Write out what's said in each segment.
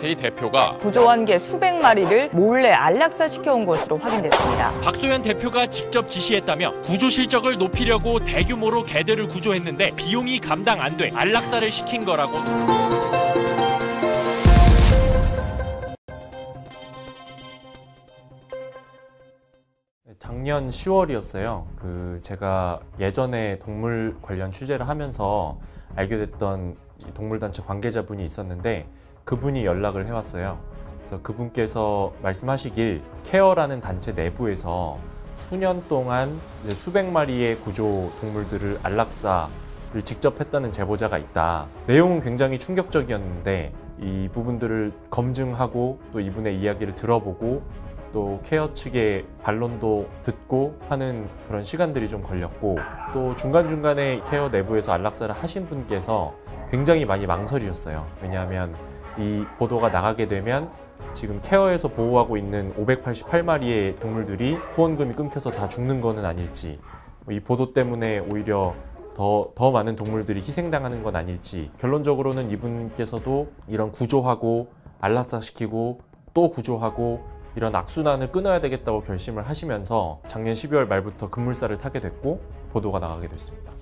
제 대표가 구조한 개 수백 마리를 몰래 안락사 시켜 온 것으로 확인됐습니다. 박소연 대표가 직접 지시했다며 구조 실적을 높이려고 대규모로 개들을 구조했는데 비용이 감당 안 돼 안락사를 시킨 거라고. 작년 10월이었어요. 그 제가 예전에 동물 관련 취재를 하면서 알게 됐던 이 동물단체 관계자분이 있었는데 그분이 연락을 해왔어요. 그래서 그분께서 말씀하시길 케어라는 단체 내부에서 수년 동안 수백 마리의 구조 동물들을 안락사를 직접 했다는 제보자가 있다. 내용은 굉장히 충격적이었는데 이 부분들을 검증하고 또 이분의 이야기를 들어보고 또 케어 측의 반론도 듣고 하는 그런 시간들이 좀 걸렸고 또 중간중간에 케어 내부에서 안락사를 하신 분께서 굉장히 많이 망설이셨어요. 왜냐하면 이 보도가 나가게 되면 지금 케어에서 보호하고 있는 588마리의 동물들이 후원금이 끊겨서 다 죽는 거는 아닐지 이 보도 때문에 오히려 더, 더 많은 동물들이 희생당하는 건 아닐지 결론적으로는 이분께서도 이런 구조하고 안락사시키고 또 구조하고 이런 악순환을 끊어야 되겠다고 결심을 하시면서 작년 12월 말부터 급물살을 타게 됐고 보도가 나가게 됐습니다.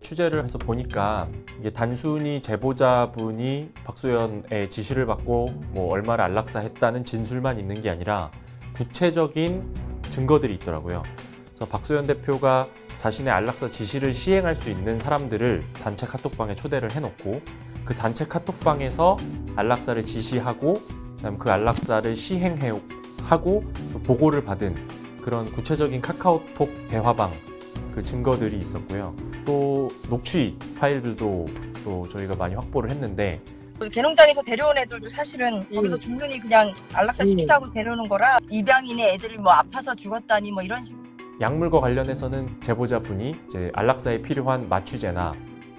취재를 해서 보니까 이게 단순히 제보자분이 박소연의 지시를 받고 뭐 얼마를 안락사 했다는 진술만 있는 게 아니라 구체적인 증거들이 있더라고요. 그래서 박소연 대표가 자신의 안락사 지시를 시행할 수 있는 사람들을 단체 카톡방에 초대를 해놓고 그 단체 카톡방에서 안락사를 지시하고 그다음 그 안락사를 시행해 하고 보고를 받은 그런 구체적인 카카오톡 대화방 그 증거들이 있었고요. 또 녹취 파일들도 또 저희가 많이 확보를 했는데 그 개농장에서 데려온 애들도 사실은 거기서 죽느니 그냥 안락사 시키자고 데려오는 거라 입양인의 애들이 뭐 아파서 죽었다니 뭐 이런 식으로 약물과 관련해서는 제보자분이 이제 안락사에 필요한 마취제나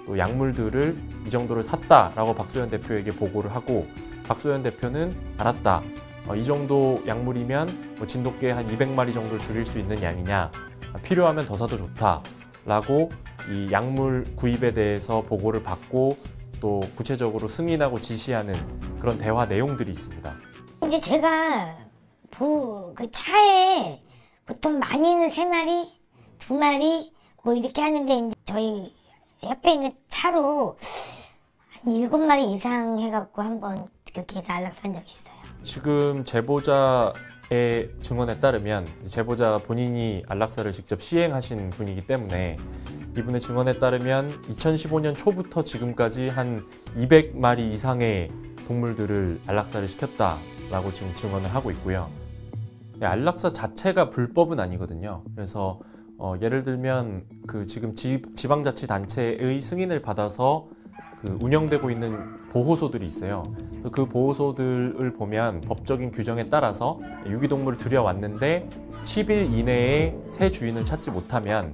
또 약물들을 이 정도를 샀다라고 박소연 대표에게 보고를 하고 박소연 대표는 알았다. 어, 이 정도 약물이면 뭐 진돗개 한 200마리 정도를 줄일 수 있는 양이냐. 필요하면 더 사도 좋다. 라고 이 약물 구입에 대해서 보고를 받고 또 구체적으로 승인하고 지시하는 그런 대화 내용들이 있습니다. 이제 제가 보, 그 차에 보통 많이는 세 마리, 두 마리 뭐 이렇게 하는데 이제 저희 옆에 있는 차로 한 일곱 마리 이상 해갖고 한번 그렇게 해서 안락 산 적이 있어요. 지금 제보자 의 증언에 따르면 제보자 본인이 안락사를 직접 시행하신 분이기 때문에 이분의 증언에 따르면 2015년 초부터 지금까지 한 200마리 이상의 동물들을 안락사를 시켰다라고 지금 증언을 하고 있고요. 안락사 자체가 불법은 아니거든요. 그래서 어, 예를 들면 그 지금 지, 지방자치단체의 승인을 받아서 그 운영되고 있는 보호소들이 있어요. 그 보호소들을 보면 법적인 규정에 따라서 유기동물을 들여왔는데 10일 이내에 새 주인을 찾지 못하면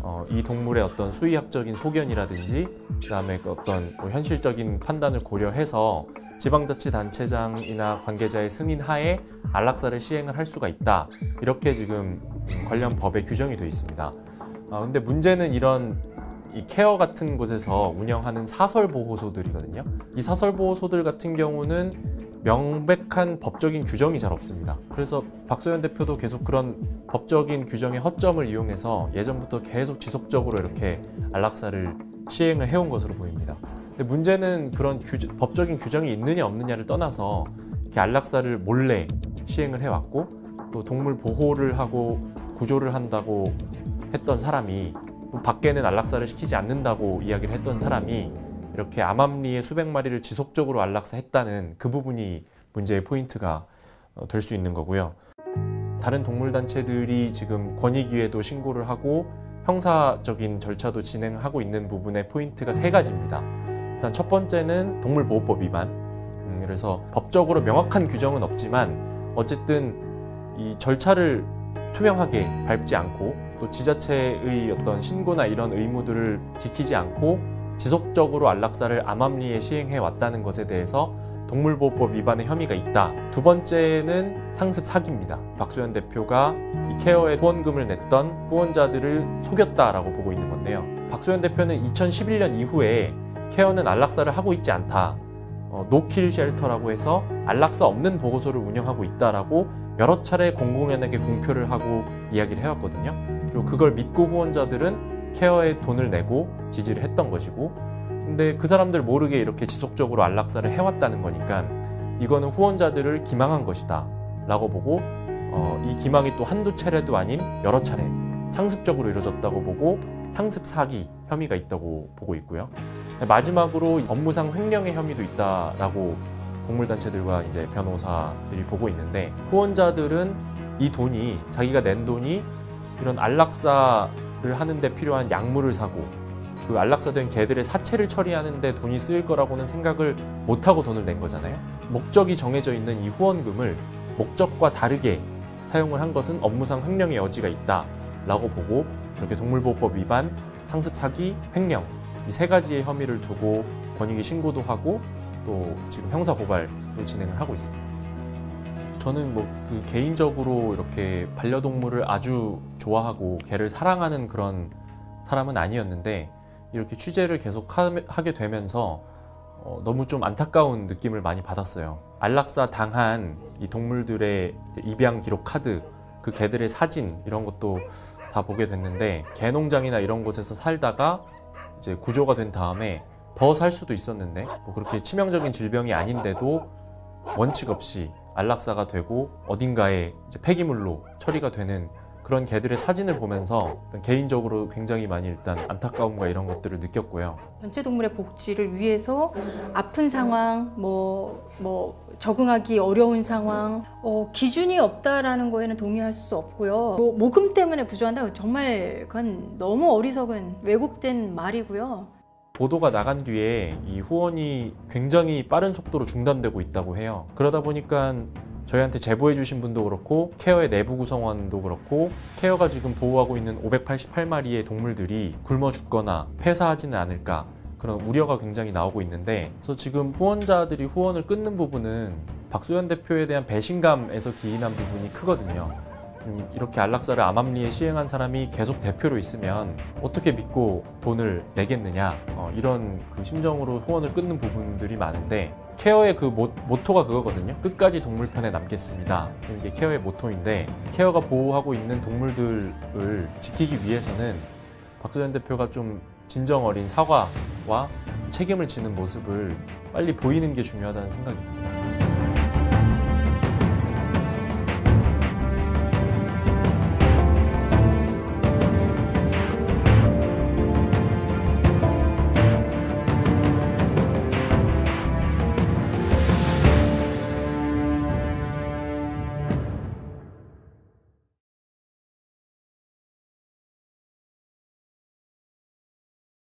어, 이 동물의 어떤 수의학적인 소견이라든지 그다음에 그 어떤 뭐 현실적인 판단을 고려해서 지방자치단체장이나 관계자의 승인 하에 안락사를 시행을 할 수가 있다. 이렇게 지금 관련 법에 규정이 되어 있습니다. 아, 근데 문제는 이런 이 케어 같은 곳에서 운영하는 사설 보호소들이거든요. 이 사설 보호소들 같은 경우는 명백한 법적인 규정이 잘 없습니다. 그래서 박소연 대표도 계속 그런 법적인 규정의 허점을 이용해서 예전부터 계속 지속적으로 이렇게 안락사를 시행을 해온 것으로 보입니다. 근데 문제는 그런 규, 법적인 규정이 있느냐 없느냐를 떠나서 이렇게 안락사를 몰래 시행을 해왔고 또 동물 보호를 하고 구조를 한다고 했던 사람이 밖에는 안락사를 시키지 않는다고 이야기를 했던 사람이 이렇게 암암리에 수백 마리를 지속적으로 안락사 했다는 그 부분이 문제의 포인트가 어, 될수 있는 거고요. 다른 동물단체들이 지금 권익위에도 신고를 하고 형사적인 절차도 진행하고 있는 부분의 포인트가 세 가지입니다. 일단 첫 번째는 동물보호법 위반. 음, 그래서 법적으로 명확한 규정은 없지만 어쨌든 이 절차를 투명하게 밟지 않고 또 지자체의 어떤 신고나 이런 의무들을 지키지 않고 지속적으로 안락사를 암암리에 시행해 왔다는 것에 대해서 동물보호법 위반의 혐의가 있다. 두 번째는 상습 사기입니다. 박소연 대표가 이 케어에 후원금을 냈던 후원자들을 속였다라고 보고 있는 건데요. 박소연 대표는 2011년 이후에 케어는 안락사를 하고 있지 않다. 어, 노킬 쉘터라고 해서 안락사 없는 보호소를 운영하고 있다라고 여러 차례 공공연하게 공표를 하고 이야기를 해왔거든요. 그리고 그걸 믿고 후원자들은 케어에 돈을 내고 지지를 했던 것이고 근데 그 사람들 모르게 이렇게 지속적으로 안락사를 해왔다는 거니까 이거는 후원자들을 기망한 것이다 라고 보고 어, 이 기망이 또 한두 차례도 아닌 여러 차례 상습적으로 이루어졌다고 보고 상습 사기 혐의가 있다고 보고 있고요. 마지막으로 업무상 횡령의 혐의도 있다라고 동물단체들과 이제 변호사들이 보고 있는데 후원자들은 이 돈이 자기가 낸 돈이 이런 안락사를 하는데 필요한 약물을 사고 그 안락사된 개들의 사체를 처리하는데 돈이 쓰일 거라고는 생각을 못하고 돈을 낸 거잖아요. 목적이 정해져 있는 이 후원금을 목적과 다르게 사용을 한 것은 업무상 횡령의 여지가 있다라고 보고 이렇게 동물보호법 위반, 상습 사기, 횡령 이 세 가지의 혐의를 두고 권익위 신고도 하고 또 지금 형사 고발을 진행을 하고 있습니다. 저는 뭐 그 개인적으로 이렇게 반려동물을 아주 좋아하고 개를 사랑하는 그런 사람은 아니었는데 이렇게 취재를 계속 하, 게 되면서 어, 너무 좀 안타까운 느낌을 많이 받았어요. 안락사 당한 이 동물들의 입양 기록 카드, 그 개들의 사진 이런 것도 다 보게 됐는데 개농장이나 이런 곳에서 살다가 이제 구조가 된 다음에 더 살 수도 있었는데 뭐 그렇게 치명적인 질병이 아닌데도 원칙 없이 안락사가 되고 어딘가에 이제 폐기물로 처리가 되는 그런 개들의 사진을 보면서 개인적으로 굉장히 많이 일단 안타까움과 이런 것들을 느꼈고요. 전체 동물의 복지를 위해서 아픈 상황, 뭐, 뭐, 적응하기 어려운 상황, 어, 기준이 없다라는 거에는 동의할 수 없고요. 뭐, 모금 때문에 구조한다? 정말 그건 너무 어리석은 왜곡된 말이고요. 보도가 나간 뒤에 이 후원이 굉장히 빠른 속도로 중단되고 있다고 해요. 그러다 보니까 저희한테 제보해 주신 분도 그렇고 케어의 내부 구성원도 그렇고 케어가 지금 보호하고 있는 588마리의 동물들이 굶어 죽거나 폐사하지는 않을까 그런 우려가 굉장히 나오고 있는데 그래서 지금 후원자들이 후원을 끊는 부분은 박소연 대표에 대한 배신감에서 기인한 부분이 크거든요. 음, 이렇게 안락사를 암암리에 시행한 사람이 계속 대표로 있으면 어떻게 믿고 돈을 내겠느냐 어, 이런 그 심정으로 후원을 끊는 부분들이 많은데 케어의 그 모, 모토가 그거거든요 끝까지 동물 편에 남겠습니다 이게 케어의 모토인데 케어가 보호하고 있는 동물들을 지키기 위해서는 박소연 대표가 좀 진정 어린 사과와 책임을 지는 모습을 빨리 보이는 게 중요하다는 생각이 듭니다.